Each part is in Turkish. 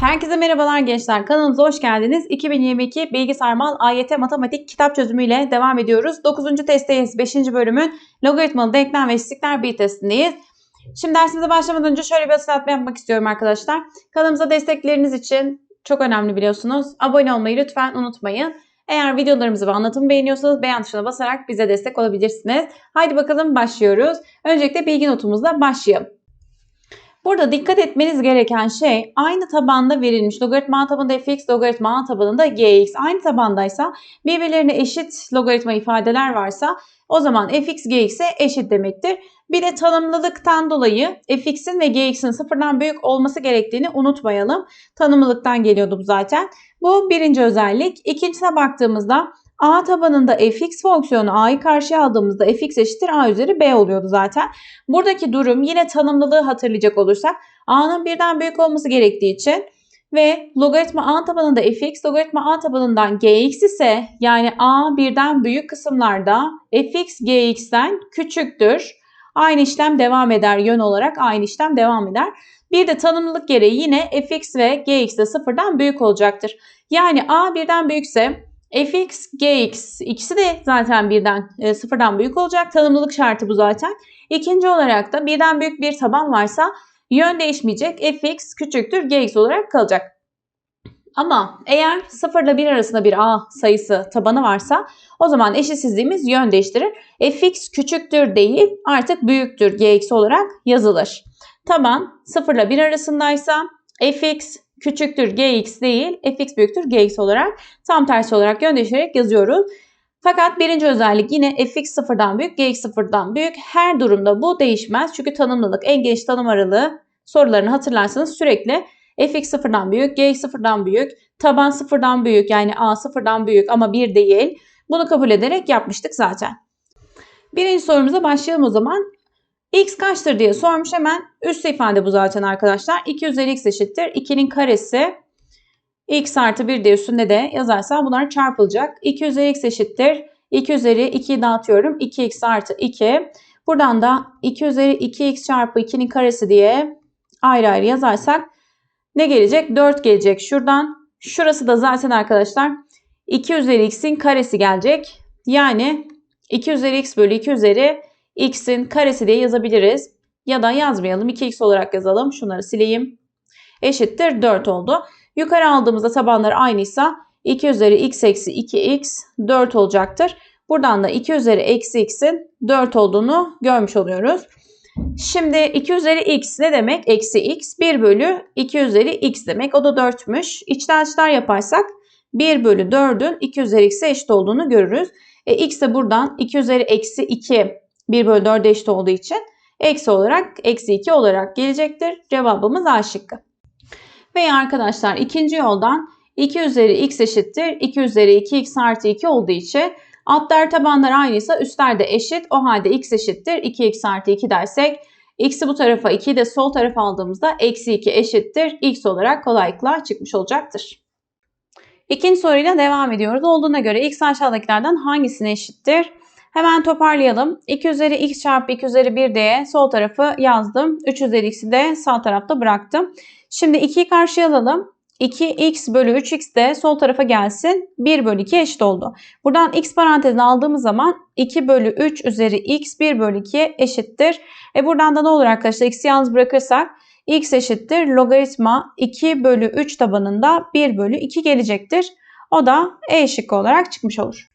Herkese merhabalar gençler. Kanalımıza hoş geldiniz. 2022 Bilgi Sarmal AYT Matematik kitap çözümüyle devam ediyoruz. 9. testteyiz. 5. bölümün logaritmalı denklem ve eşitlikler bir testindeyiz. Şimdi dersimize başlamadan önce şöyle bir hatırlatma yapmak istiyorum arkadaşlar. Kanalımıza destekleriniz için çok önemli biliyorsunuz. Abone olmayı lütfen unutmayın. Eğer videolarımızı ve anlatımı beğeniyorsanız beğen tuşuna basarak bize destek olabilirsiniz. Haydi bakalım başlıyoruz. Öncelikle bilgi notumuzla başlayalım. Burada dikkat etmeniz gereken şey aynı tabanda verilmiş logaritma tabanında fx, logaritma tabanında gx. Aynı tabandaysa birbirlerine eşit logaritma ifadeler varsa o zaman fx gx'e eşit demektir. Bir de tanımlılıktan dolayı fx'in ve gx'in sıfırdan büyük olması gerektiğini unutmayalım. Tanımlılıktan geliyordu bu zaten. Bu birinci özellik. İkincisine baktığımızda A tabanında fx fonksiyonu a'yı karşıya aldığımızda fx eşittir a üzeri b oluyordu zaten. Buradaki durum yine tanımlılığı hatırlayacak olursak a'nın birden büyük olması gerektiği için ve logaritma a tabanında fx logaritma a tabanından gx ise yani a birden büyük kısımlarda fx gx'ten küçüktür. Aynı işlem devam eder yön olarak aynı işlem devam eder. Bir de tanımlılık gereği yine fx ve gx de sıfırdan büyük olacaktır. Yani a birden büyükse fx, gx ikisi de zaten birden e, sıfırdan büyük olacak. Tanımlılık şartı bu zaten. İkinci olarak da birden büyük bir taban varsa yön değişmeyecek. fx küçüktür gx olarak kalacak. Ama eğer 0 ile 1 arasında bir a sayısı tabanı varsa o zaman eşitsizliğimiz yön değiştirir. fx küçüktür değil artık büyüktür gx olarak yazılır. Taban 0 ile 1 arasındaysa fx küçüktür gx değil fx büyüktür gx olarak tam tersi olarak yön değiştirerek yazıyoruz. Fakat birinci özellik yine fx sıfırdan büyük gx sıfırdan büyük. Her durumda bu değişmez. Çünkü tanımlılık en geniş tanım aralığı sorularını hatırlarsanız sürekli fx sıfırdan büyük, gx sıfırdan büyük, taban sıfırdan büyük yani a sıfırdan büyük ama 1 değil. Bunu kabul ederek yapmıştık zaten. Birinci sorumuza başlayalım o zaman. X kaçtır diye sormuş hemen. Üst ifade bu zaten arkadaşlar. 2 üzeri x eşittir. 2'nin karesi x artı 1 diye üstünde de yazarsa bunlar çarpılacak. 2 üzeri x eşittir. 2 üzeri 2'yi dağıtıyorum. 2x artı 2. Buradan da 2 üzeri 2x çarpı 2'nin karesi diye ayrı ayrı yazarsak ne gelecek? 4 gelecek şuradan. Şurası da zaten arkadaşlar 2 üzeri x'in karesi gelecek. Yani 2 üzeri x bölü 2 üzeri x'in karesi diye yazabiliriz. Ya da yazmayalım. 2x olarak yazalım. Şunları sileyim. Eşittir 4 oldu. Yukarı aldığımızda tabanları aynıysa 2 üzeri x eksi 2x 4 olacaktır. Buradan da 2 üzeri eksi x'in 4 olduğunu görmüş oluyoruz. Şimdi 2 üzeri x ne demek? Eksi x 1 bölü 2 üzeri x demek. O da 4'müş. İçler dışlar yaparsak 1 bölü 4'ün 2 üzeri x'e eşit olduğunu görürüz. E, x de buradan 2 üzeri eksi 2 1 bölü 4'e eşit olduğu için eksi olarak eksi 2 olarak gelecektir. Cevabımız A şıkkı. Veya arkadaşlar ikinci yoldan 2 üzeri x eşittir 2 üzeri 2x artı 2 olduğu için altlar tabanlar aynıysa üstler de eşit. O halde x eşittir 2x artı 2 dersek x'i bu tarafa 2'yi de sol tarafa aldığımızda eksi 2 eşittir x olarak kolaylıkla çıkmış olacaktır. İkinci soruyla devam ediyoruz. Olduğuna göre x aşağıdakilerden hangisine eşittir? Hemen toparlayalım. 2 üzeri x çarpı 2 üzeri 1 diye sol tarafı yazdım. 3 üzeri x'i de sağ tarafta bıraktım. Şimdi 2'yi karşıya alalım. 2x bölü 3x de sol tarafa gelsin. 1 bölü 2 eşit oldu. Buradan x parantezine aldığımız zaman 2 bölü 3 üzeri x 1 bölü 2 eşittir. E buradan da ne olur arkadaşlar? x'i yalnız bırakırsak x eşittir logaritma 2 bölü 3 tabanında 1 bölü 2 gelecektir. O da E şıkkı olarak çıkmış olur.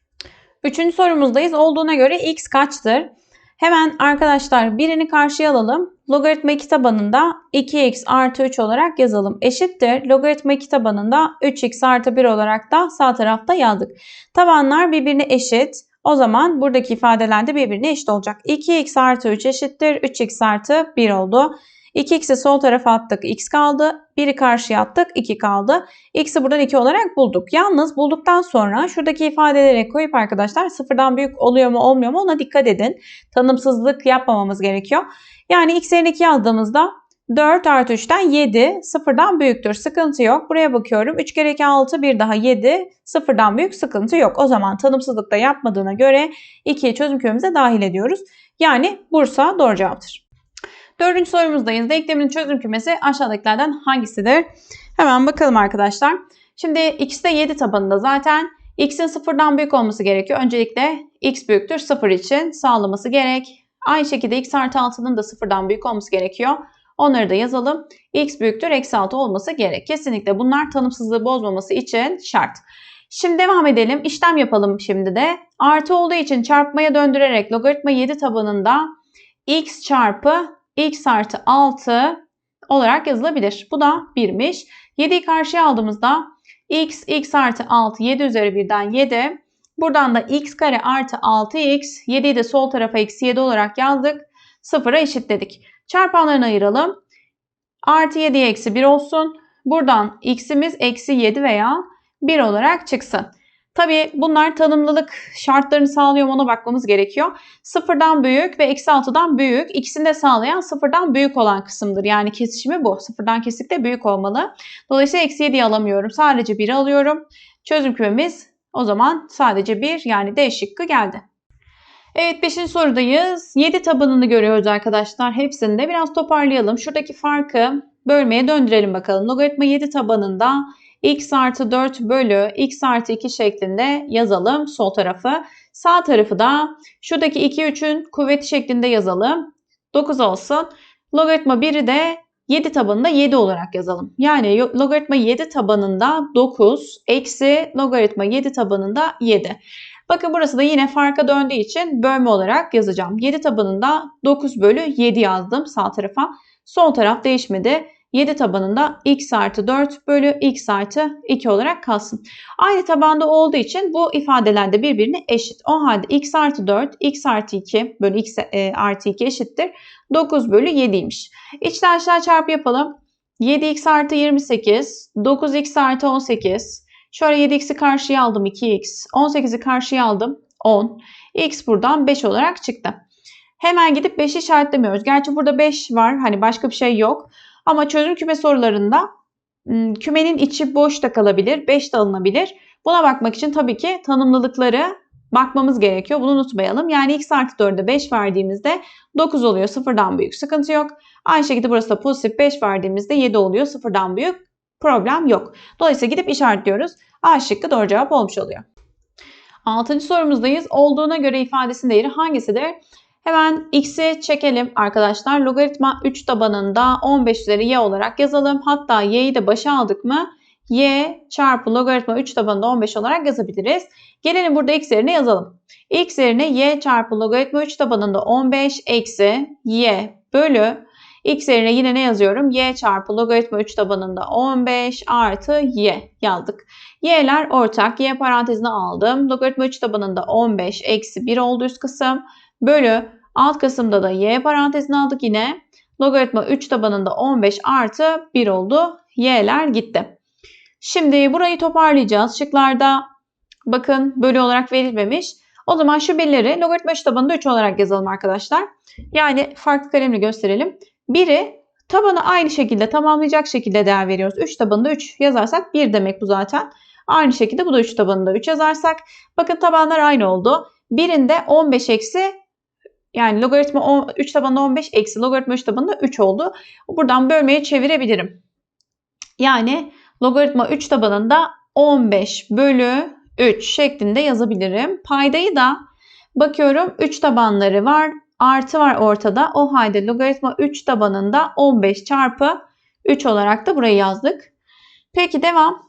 Üçüncü sorumuzdayız. Olduğuna göre x kaçtır? Hemen arkadaşlar birini karşıya alalım. Logaritma 2 tabanında 2x artı 3 olarak yazalım. Eşittir. Logaritma 2 tabanında 3x artı 1 olarak da sağ tarafta yazdık. Tabanlar birbirine eşit. O zaman buradaki ifadeler de birbirine eşit olacak. 2x artı 3 eşittir. 3x artı 1 oldu. 2x'i sol tarafa attık. x kaldı. 1'i karşıya attık. 2 kaldı. x'i buradan 2 olarak bulduk. Yalnız bulduktan sonra şuradaki ifadeleri koyup arkadaşlar sıfırdan büyük oluyor mu olmuyor mu ona dikkat edin. Tanımsızlık yapmamamız gerekiyor. Yani x yerine 2 yazdığımızda 4 artı 3'ten 7 sıfırdan büyüktür. Sıkıntı yok. Buraya bakıyorum. 3 kere 2 6 bir daha 7 sıfırdan büyük sıkıntı yok. O zaman tanımsızlık da yapmadığına göre 2'yi çözüm kümemize dahil ediyoruz. Yani Bursa doğru cevaptır. Dördüncü sorumuzdayız. Denklemin çözüm kümesi aşağıdakilerden hangisidir? Hemen bakalım arkadaşlar. Şimdi x de 7 tabanında zaten x'in sıfırdan büyük olması gerekiyor. Öncelikle x büyüktür 0 için sağlaması gerek. Aynı şekilde x artı 6'nın da sıfırdan büyük olması gerekiyor. Onları da yazalım. x büyüktür eksi 6 olması gerek. Kesinlikle bunlar tanımsızlığı bozmaması için şart. Şimdi devam edelim. İşlem yapalım şimdi de. Artı olduğu için çarpmaya döndürerek logaritma 7 tabanında x çarpı x artı 6 olarak yazılabilir. Bu da 1'miş. 7'yi karşıya aldığımızda x, x artı 6, 7 üzeri 1'den 7. Buradan da x kare artı 6x, 7'yi de sol tarafa eksi 7 olarak yazdık. Sıfıra eşitledik. Çarpanlarını ayıralım. Artı 7 eksi 1 olsun. Buradan x'imiz eksi 7 veya 1 olarak çıksın. Tabii bunlar tanımlılık şartlarını sağlıyor mu ona bakmamız gerekiyor. Sıfırdan büyük ve eksi 6'dan büyük ikisini de sağlayan sıfırdan büyük olan kısımdır. Yani kesişimi bu. Sıfırdan kesik de büyük olmalı. Dolayısıyla eksi 7'yi alamıyorum. Sadece 1'i alıyorum. Çözüm kümemiz o zaman sadece 1 yani D şıkkı geldi. Evet 5. sorudayız. 7 tabanını görüyoruz arkadaşlar. Hepsini de biraz toparlayalım. Şuradaki farkı bölmeye döndürelim bakalım. Logaritma 7 tabanında x artı 4 bölü x artı 2 şeklinde yazalım sol tarafı. Sağ tarafı da şuradaki 2 3'ün kuvveti şeklinde yazalım. 9 olsun. Logaritma 1'i de 7 tabanında 7 olarak yazalım. Yani logaritma 7 tabanında 9 eksi logaritma 7 tabanında 7. Bakın burası da yine farka döndüğü için bölme olarak yazacağım. 7 tabanında 9 bölü 7 yazdım sağ tarafa. Sol taraf değişmedi. 7 tabanında x artı 4 bölü x artı 2 olarak kalsın. Aynı tabanda olduğu için bu ifadeler de birbirine eşit. O halde x artı 4 x artı 2 bölü x e, artı 2 eşittir. 9 bölü 7'ymiş. İçler dışlar çarpı yapalım. 7x artı 28, 9x artı 18. Şöyle 7x'i karşıya aldım 2x, 18'i karşıya aldım 10. x buradan 5 olarak çıktı. Hemen gidip 5'i işaretlemiyoruz. Gerçi burada 5 var. Hani başka bir şey yok. Ama çözüm küme sorularında kümenin içi boş da kalabilir, 5 de alınabilir. Buna bakmak için tabii ki tanımlılıkları bakmamız gerekiyor. Bunu unutmayalım. Yani x artı 4'e 5 verdiğimizde 9 oluyor. Sıfırdan büyük sıkıntı yok. Aynı şekilde burası da pozitif 5 verdiğimizde 7 oluyor. Sıfırdan büyük problem yok. Dolayısıyla gidip işaretliyoruz. A şıkkı doğru cevap olmuş oluyor. Altıncı sorumuzdayız. Olduğuna göre ifadesinin değeri hangisidir? Hemen x'i çekelim arkadaşlar. Logaritma 3 tabanında 15 üzeri y olarak yazalım. Hatta y'yi de başa aldık mı y çarpı logaritma 3 tabanında 15 olarak yazabiliriz. Gelelim burada x yerine yazalım. x yerine y çarpı logaritma 3 tabanında 15 eksi y bölü x yerine yine ne yazıyorum? y çarpı logaritma 3 tabanında 15 artı y yazdık. y'ler ortak. y parantezine aldım. Logaritma 3 tabanında 15 eksi 1 oldu üst kısım. Bölü alt kısımda da y parantezine aldık yine. Logaritma 3 tabanında 15 artı 1 oldu. y'ler gitti. Şimdi burayı toparlayacağız. Şıklarda bakın bölü olarak verilmemiş. O zaman şu birleri logaritma 3 tabanında 3 olarak yazalım arkadaşlar. Yani farklı kalemle gösterelim. Biri tabanı aynı şekilde tamamlayacak şekilde değer veriyoruz. 3 tabanında 3 yazarsak 1 demek bu zaten. Aynı şekilde bu da 3 tabanında 3 yazarsak. Bakın tabanlar aynı oldu. Birinde 15 eksi yani logaritma 3 tabanında 15 eksi logaritma 3 tabanında 3 oldu. Buradan bölmeye çevirebilirim. Yani logaritma 3 tabanında 15 bölü 3 şeklinde yazabilirim. Paydayı da bakıyorum 3 tabanları var. Artı var ortada. O halde logaritma 3 tabanında 15 çarpı 3 olarak da burayı yazdık. Peki devam.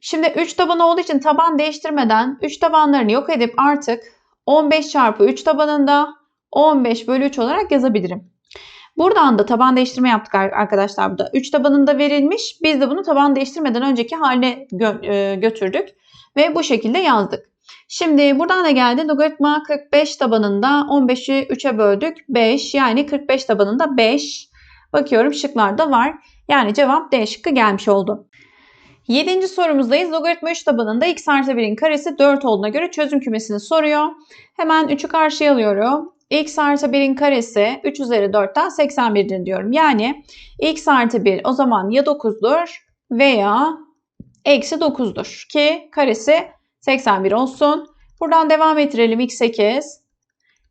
Şimdi 3 taban olduğu için taban değiştirmeden 3 tabanlarını yok edip artık 15 çarpı 3 tabanında 15 bölü 3 olarak yazabilirim. Buradan da taban değiştirme yaptık arkadaşlar burada. 3 tabanında verilmiş. Biz de bunu taban değiştirmeden önceki haline gö e, götürdük. Ve bu şekilde yazdık. Şimdi buradan da geldi. Logaritma 45 tabanında 15'i 3'e böldük. 5 yani 45 tabanında 5. Bakıyorum şıklarda var. Yani cevap D şıkkı gelmiş oldu. Yedinci sorumuzdayız. Logaritma 3 tabanında x artı 1'in karesi 4 olduğuna göre çözüm kümesini soruyor. Hemen 3'ü karşıya alıyorum. x artı 1'in karesi 3 üzeri 4'ten 81'dir diyorum. Yani x artı 1 o zaman ya 9'dur veya eksi 9'dur. Ki karesi 81 olsun. Buradan devam ettirelim x8.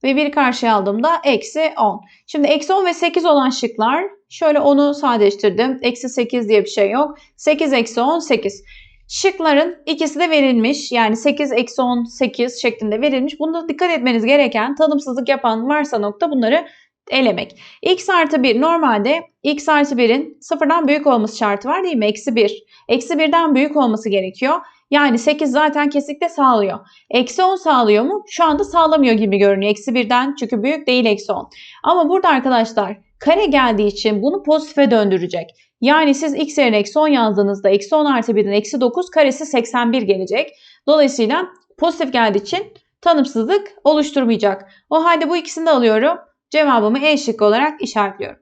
ve 1 karşıya aldığımda eksi 10. Şimdi eksi 10 ve 8 olan şıklar şöyle 10'u sadeleştirdim. Eksi 8 diye bir şey yok. 8 eksi 10 8. Şıkların ikisi de verilmiş. Yani 8 eksi 10 8 şeklinde verilmiş. Bunda dikkat etmeniz gereken tanımsızlık yapan varsa nokta bunları elemek. x artı 1 normalde x artı 1'in sıfırdan büyük olması şartı var değil mi? Eksi 1. Eksi 1'den büyük olması gerekiyor. Yani 8 zaten kesinlikle sağlıyor. Eksi 10 sağlıyor mu? Şu anda sağlamıyor gibi görünüyor. Eksi 1'den çünkü büyük değil eksi 10. Ama burada arkadaşlar kare geldiği için bunu pozitife döndürecek. Yani siz x yerine eksi 10 yazdığınızda eksi 10 artı 1'in eksi 9 karesi 81 gelecek. Dolayısıyla pozitif geldiği için tanımsızlık oluşturmayacak. O halde bu ikisini de alıyorum. Cevabımı E şıkkı olarak işaretliyorum.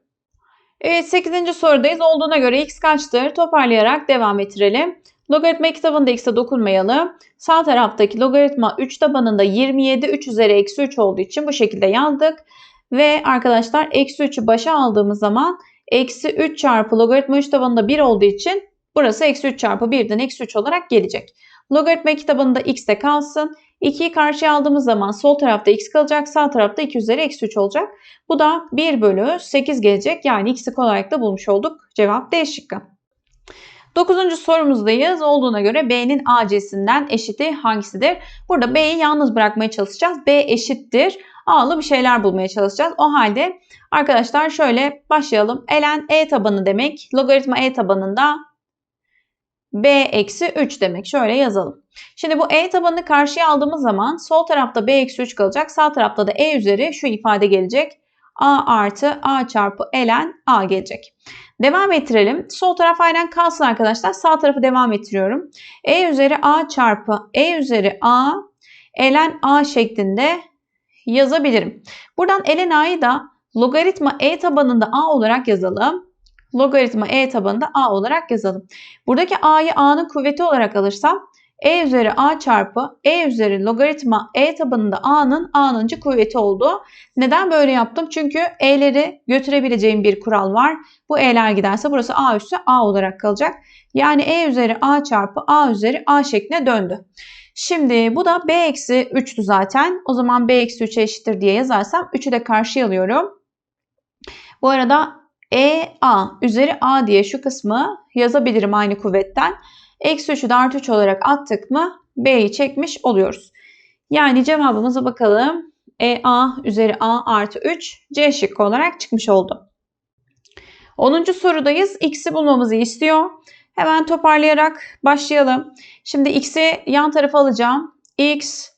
Evet 8. sorudayız. Olduğuna göre x kaçtır? Toparlayarak devam ettirelim. Logaritma kitabında x'e dokunmayalım. Sağ taraftaki logaritma 3 tabanında 27 3 üzeri eksi 3 olduğu için bu şekilde yazdık. Ve arkadaşlar eksi 3'ü başa aldığımız zaman eksi 3 çarpı logaritma 3 tabanında 1 olduğu için burası eksi 3 çarpı 1'den eksi 3 olarak gelecek. Logaritma kitabında x de kalsın. 2'yi karşıya aldığımız zaman sol tarafta x kalacak. Sağ tarafta 2 üzeri eksi 3 olacak. Bu da 1 bölü 8 gelecek. Yani x'i kolaylıkla bulmuş olduk. Cevap D şıkkı. Dokuzuncu sorumuzdayız. Olduğuna göre B'nin AC'sinden eşiti hangisidir? Burada B'yi yalnız bırakmaya çalışacağız. B eşittir. A'lı bir şeyler bulmaya çalışacağız. O halde arkadaşlar şöyle başlayalım. Elen E tabanı demek. Logaritma E tabanında B eksi 3 demek. Şöyle yazalım. Şimdi bu E tabanını karşıya aldığımız zaman sol tarafta B eksi 3 kalacak. Sağ tarafta da E üzeri şu ifade gelecek. A artı A çarpı ln A gelecek. Devam ettirelim. Sol taraf aynen kalsın arkadaşlar. Sağ tarafı devam ettiriyorum. E üzeri A çarpı E üzeri A ln A şeklinde yazabilirim. Buradan ln A'yı da logaritma E tabanında A olarak yazalım. Logaritma E tabanında A olarak yazalım. Buradaki A'yı A'nın kuvveti olarak alırsam e üzeri a çarpı e üzeri logaritma e tabanında a'nın a'nıncı kuvveti oldu. Neden böyle yaptım? Çünkü e'leri götürebileceğim bir kural var. Bu e'ler giderse burası a üssü a olarak kalacak. Yani e üzeri a çarpı a üzeri a şekline döndü. Şimdi bu da b eksi 3'tü zaten. O zaman b eksi 3'e eşittir diye yazarsam 3'ü de karşıya alıyorum. Bu arada e a üzeri a diye şu kısmı yazabilirim aynı kuvvetten. Eksi 3'ü de artı 3 olarak attık mı B'yi çekmiş oluyoruz. Yani cevabımıza bakalım. E A üzeri A artı 3 C şıkkı olarak çıkmış oldu. 10. sorudayız. X'i bulmamızı istiyor. Hemen toparlayarak başlayalım. Şimdi X'i yan tarafa alacağım. X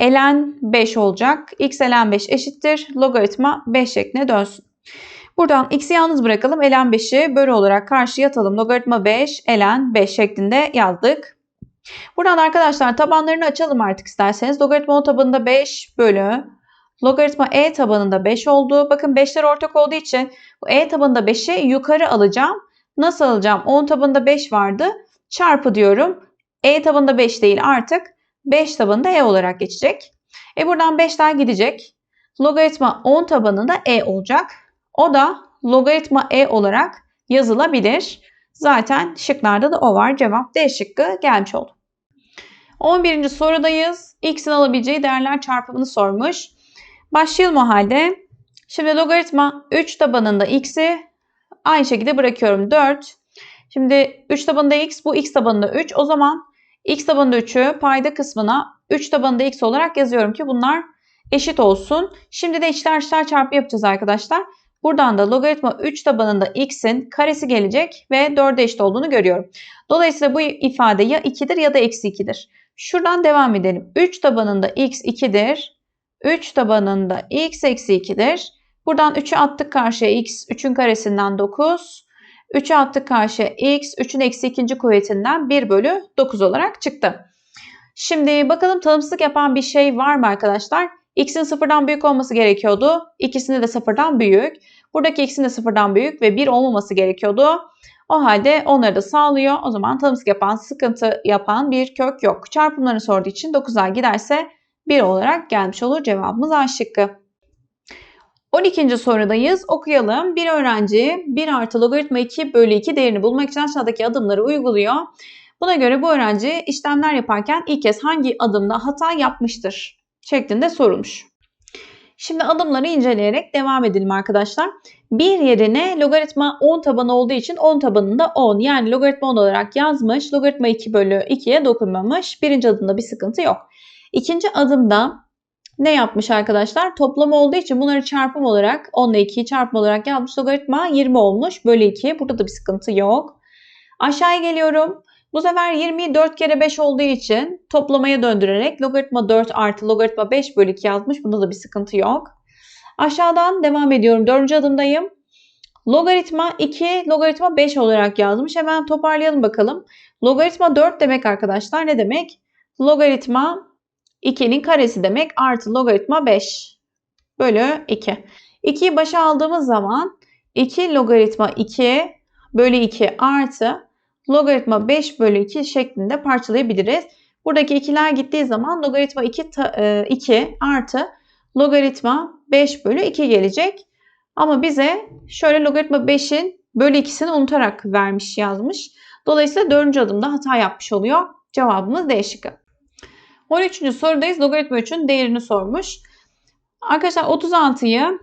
ln 5 olacak. X ln 5 eşittir. Logaritma 5 şekline dönsün. Buradan x'i yalnız bırakalım. ln 5'i bölü olarak karşıya atalım. Logaritma 5 ln 5 şeklinde yazdık. Buradan arkadaşlar tabanlarını açalım artık isterseniz. Logaritma 10 tabanında 5 bölü logaritma e tabanında 5 oldu. Bakın 5'ler ortak olduğu için bu e tabanında 5'i yukarı alacağım. Nasıl alacağım? 10 tabanında 5 vardı. Çarpı diyorum. E tabanında 5 değil artık 5 tabanında e olarak geçecek. E buradan 5'ler gidecek. Logaritma 10 tabanında e olacak. O da logaritma e olarak yazılabilir. Zaten şıklarda da o var. Cevap D şıkkı gelmiş oldu. 11. sorudayız. X'in alabileceği değerler çarpımını sormuş. Başlayalım o halde. Şimdi logaritma 3 tabanında x'i aynı şekilde bırakıyorum 4. Şimdi 3 tabanında x bu x tabanında 3. O zaman x tabanında 3'ü payda kısmına 3 tabanında x olarak yazıyorum ki bunlar eşit olsun. Şimdi de içler dışlar çarpı yapacağız arkadaşlar. Buradan da logaritma 3 tabanında x'in karesi gelecek ve 4'e eşit olduğunu görüyorum. Dolayısıyla bu ifade ya 2'dir ya da eksi 2'dir. Şuradan devam edelim. 3 tabanında x 2'dir. 3 tabanında x eksi 2'dir. Buradan 3'ü attık karşıya x 3'ün karesinden 9. 3'ü attık karşıya x 3'ün eksi 2. kuvvetinden 1 bölü 9 olarak çıktı. Şimdi bakalım tanımsızlık yapan bir şey var mı arkadaşlar? X'in sıfırdan büyük olması gerekiyordu. İkisinde de sıfırdan büyük. Buradaki x'in de sıfırdan büyük ve 1 olmaması gerekiyordu. O halde onları da sağlıyor. O zaman tanımsızlık yapan, sıkıntı yapan bir kök yok. Çarpımlarını sorduğu için 9'a giderse 1 olarak gelmiş olur. Cevabımız A şıkkı. 12. sorudayız. Okuyalım. Bir öğrenci 1 artı logaritma 2 bölü 2 değerini bulmak için aşağıdaki adımları uyguluyor. Buna göre bu öğrenci işlemler yaparken ilk kez hangi adımda hata yapmıştır? Şeklinde sorulmuş. Şimdi adımları inceleyerek devam edelim arkadaşlar. Bir yerine logaritma 10 tabanı olduğu için 10 tabanında 10 yani logaritma 10 olarak yazmış. Logaritma 2 bölü 2'ye dokunmamış. Birinci adımda bir sıkıntı yok. İkinci adımda ne yapmış arkadaşlar? Toplam olduğu için bunları çarpım olarak 10 ile 2'yi çarpım olarak yapmış. Logaritma 20 olmuş. Bölü 2. Burada da bir sıkıntı yok. Aşağıya geliyorum. Bu sefer 20'yi 4 kere 5 olduğu için toplamaya döndürerek logaritma 4 artı logaritma 5 bölü 2 yazmış. Bunda da bir sıkıntı yok. Aşağıdan devam ediyorum. Dördüncü adımdayım. Logaritma 2, logaritma 5 olarak yazmış. Hemen toparlayalım bakalım. Logaritma 4 demek arkadaşlar ne demek? Logaritma 2'nin karesi demek artı logaritma 5 bölü 2. 2'yi başa aldığımız zaman 2 logaritma 2 bölü 2 artı logaritma 5 bölü 2 şeklinde parçalayabiliriz. Buradaki ikiler gittiği zaman logaritma 2, 2 artı logaritma 5 bölü 2 gelecek. Ama bize şöyle logaritma 5'in bölü 2'sini unutarak vermiş yazmış. Dolayısıyla 4. adımda hata yapmış oluyor. Cevabımız D şıkkı. 13. sorudayız. Logaritma 3'ün değerini sormuş. Arkadaşlar 36'yı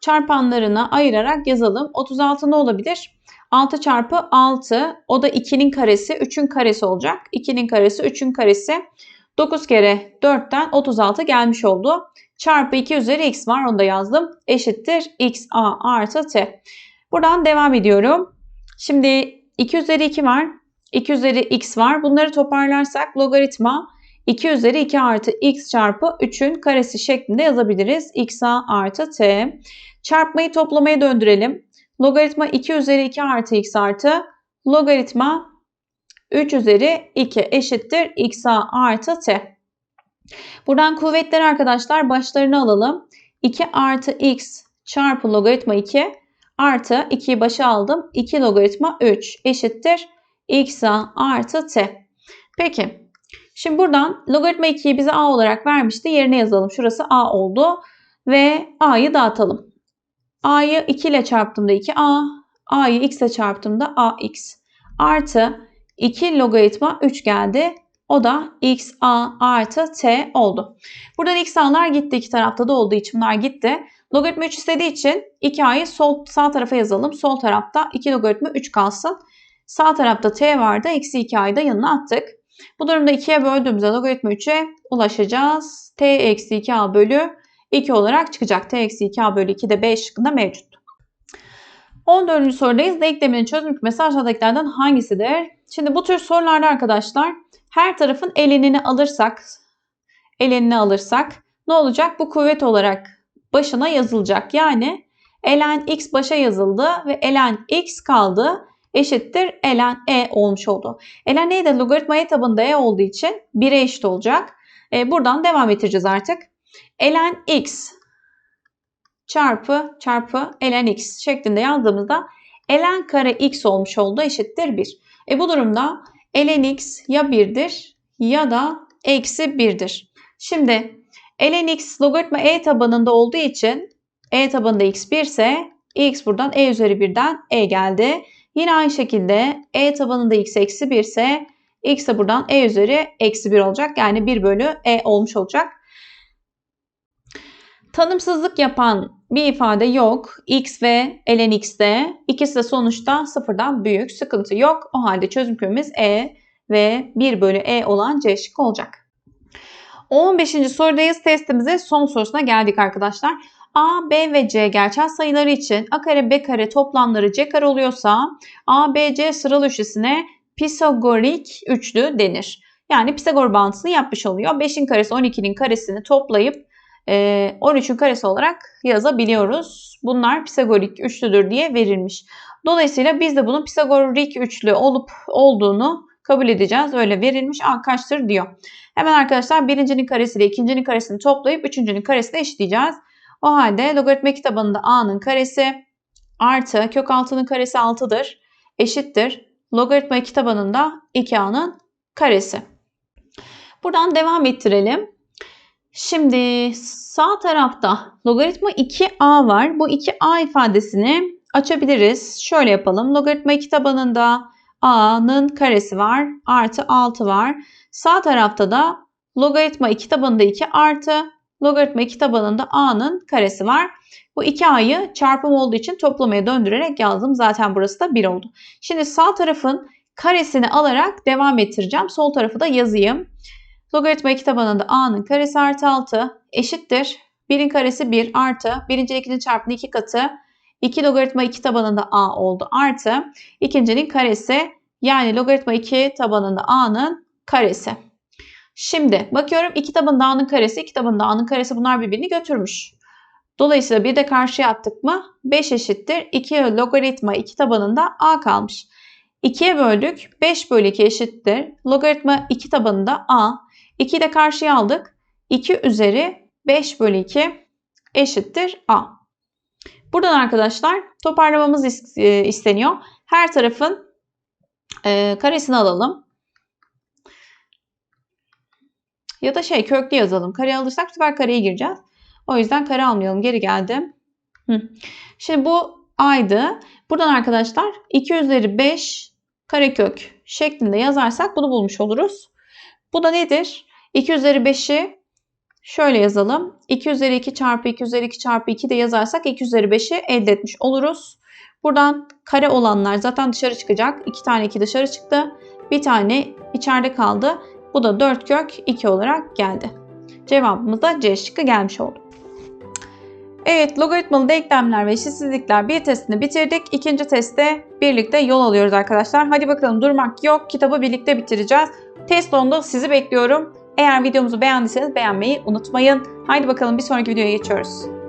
çarpanlarına ayırarak yazalım. 36 ne olabilir? 6 çarpı 6 o da 2'nin karesi 3'ün karesi olacak. 2'nin karesi 3'ün karesi 9 kere 4'ten 36 gelmiş oldu. Çarpı 2 üzeri x var onu da yazdım. Eşittir x a artı t. Buradan devam ediyorum. Şimdi 2 üzeri 2 var. 2 üzeri x var. Bunları toparlarsak logaritma 2 üzeri 2 artı x çarpı 3'ün karesi şeklinde yazabiliriz. x a artı t. Çarpmayı toplamaya döndürelim. Logaritma 2 üzeri 2 artı x artı logaritma 3 üzeri 2 eşittir x a artı t. Buradan kuvvetleri arkadaşlar başlarını alalım. 2 artı x çarpı logaritma 2 artı 2'yi başa aldım. 2 logaritma 3 eşittir x a artı t. Peki Şimdi buradan logaritma 2'yi bize a olarak vermişti. Yerine yazalım. Şurası a oldu. Ve a'yı dağıtalım. A'yı 2 ile çarptığımda 2a. a'yı x ile çarptığımda ax. Artı 2 logaritma 3 geldi. O da x a artı t oldu. Buradan x a'lar gitti. iki tarafta da olduğu için bunlar gitti. Logaritma 3 istediği için 2a'yı sol, sağ tarafa yazalım. Sol tarafta 2 logaritma 3 kalsın. Sağ tarafta t vardı. Eksi 2a'yı da yanına attık. Bu durumda 2'ye böldüğümüzde logaritma 3'e ulaşacağız. t eksi 2a bölü 2 olarak çıkacak. t eksi 2a bölü 2 de B şıkkında mevcut. 14. sorudayız. Denkleminin çözüm kümesi aşağıdakilerden hangisidir? Şimdi bu tür sorularda arkadaşlar her tarafın elenini alırsak elenini alırsak ne olacak? Bu kuvvet olarak başına yazılacak. Yani elen x başa yazıldı ve elen x kaldı eşittir ln e olmuş oldu. ln e de logaritma e tabanında e olduğu için 1'e eşit olacak. E, buradan devam edeceğiz artık. Ln x çarpı çarpı ln x şeklinde yazdığımızda ln kare x olmuş oldu eşittir 1. E bu durumda ln x ya 1'dir ya da eksi 1'dir. Şimdi ln x logaritma e tabanında olduğu için e tabanında x 1 ise x buradan e üzeri 1'den e geldi. Yine aynı şekilde e tabanında x eksi 1 ise x de buradan e üzeri eksi 1 olacak. Yani 1 bölü e olmuş olacak. Tanımsızlık yapan bir ifade yok. x ve ln x'de. İkisi de sonuçta sıfırdan büyük. Sıkıntı yok. O halde çözüm kümemiz e ve 1 bölü e olan c şıkkı olacak. 15. sorudayız. Testimize son sorusuna geldik arkadaşlar. A, B ve C gerçel sayıları için A kare B kare toplamları C kare oluyorsa A, B, C sıralı üçlüsüne Pisagorik üçlü denir. Yani Pisagor bağıntısını yapmış oluyor. 5'in karesi 12'nin karesini toplayıp 13'ün karesi olarak yazabiliyoruz. Bunlar Pisagorik üçlüdür diye verilmiş. Dolayısıyla biz de bunun Pisagorik üçlü olup olduğunu kabul edeceğiz. Öyle verilmiş. A kaçtır diyor. Hemen arkadaşlar birincinin karesiyle ikincinin karesini toplayıp üçüncünün karesini eşitleyeceğiz. O halde logaritma tabanında a'nın karesi artı kök 6'nın karesi 6'dır. Eşittir. Logaritma 2 tabanında 2a'nın karesi. Buradan devam ettirelim. Şimdi sağ tarafta logaritma 2a var. Bu 2a ifadesini açabiliriz. Şöyle yapalım. Logaritma 2 tabanında a'nın karesi var. Artı 6 var. Sağ tarafta da logaritma 2 tabanında 2 artı Logaritma 2 tabanında a'nın karesi var. Bu 2a'yı çarpım olduğu için toplamaya döndürerek yazdım. Zaten burası da 1 oldu. Şimdi sağ tarafın karesini alarak devam ettireceğim. Sol tarafı da yazayım. Logaritma 2 tabanında a'nın karesi artı 6 eşittir. 1'in karesi 1 artı. Birinci ikinin çarpımı 2 katı. 2 logaritma 2 tabanında a oldu artı. ikincinin karesi yani logaritma 2 tabanında a'nın karesi. Şimdi bakıyorum 2 tabanında a'nın karesi 2 tabanında a'nın karesi bunlar birbirini götürmüş. Dolayısıyla bir de karşıya attık mı 5 eşittir. 2 logaritma 2 tabanında a kalmış. 2'ye böldük. 5 bölü 2 eşittir. Logaritma 2 tabanında a. 2'yi de karşıya aldık. 2 üzeri 5 bölü 2 eşittir a. Buradan arkadaşlar toparlamamız e, isteniyor. Her tarafın e, karesini alalım. Ya da şey köklü yazalım. Kare alırsak bu sefer kareye gireceğiz. O yüzden kare almayalım. Geri geldim. Hı. Şimdi bu a'ydı. Buradan arkadaşlar 2 üzeri 5 karekök şeklinde yazarsak bunu bulmuş oluruz. Bu da nedir? 2 üzeri 5'i şöyle yazalım. 2 üzeri 2 çarpı 2 üzeri 2 çarpı 2 de yazarsak 2 üzeri 5'i elde etmiş oluruz. Buradan kare olanlar zaten dışarı çıkacak. 2 tane 2 dışarı çıktı. Bir tane içeride kaldı. Bu da 4 kök 2 olarak geldi. Cevabımız da C şıkkı gelmiş oldu. Evet, logaritmalı denklemler ve eşitsizlikler bir testini bitirdik. İkinci testte birlikte yol alıyoruz arkadaşlar. Hadi bakalım durmak yok. Kitabı birlikte bitireceğiz. Test onda sizi bekliyorum. Eğer videomuzu beğendiyseniz beğenmeyi unutmayın. Haydi bakalım bir sonraki videoya geçiyoruz.